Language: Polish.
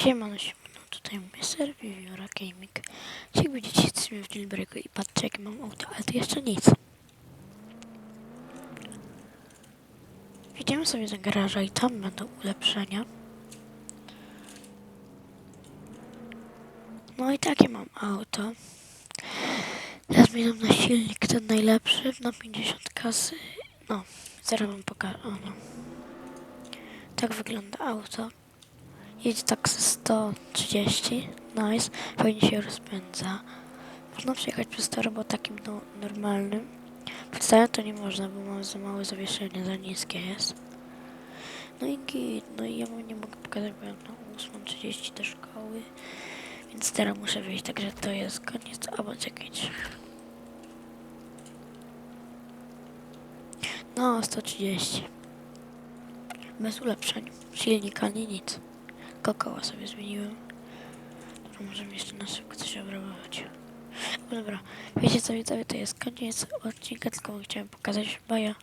Siemano, siemano, tutaj Mr. Viviora Gaming. Jak widzicie, jesteśmy w Jailbreaku i patrzcie, jakie mam auto, ale to jeszcze nic. Idziemy sobie do garaża i tam będą ulepszenia. No i takie mam auto. Teraz mi dam na silnik ten najlepszy, na 50 kasy. No, zaraz wam pokażę. O, no. Tak wygląda auto. Jedzie tak ze 130. Nice. Fajnie się rozpędza. Można przejechać przez tor, bo takim no, normalnym. Wcale to nie można, bo mam za małe zawieszenie, za niskie jest. No i git. No i ja wam nie mogę pokazać, bo ja na 8.30 do szkoły. Więc teraz muszę wyjść, także to jest koniec. Albo czekać. No, 130. Bez ulepszeń. Silnika, nie nic. Kokoła sobie zmieniłem. Dobra, możemy jeszcze na szybko coś obrabować. Dobra, wiecie co widzowie, to jest koniec odcinka, tylko chciałem pokazać Baja.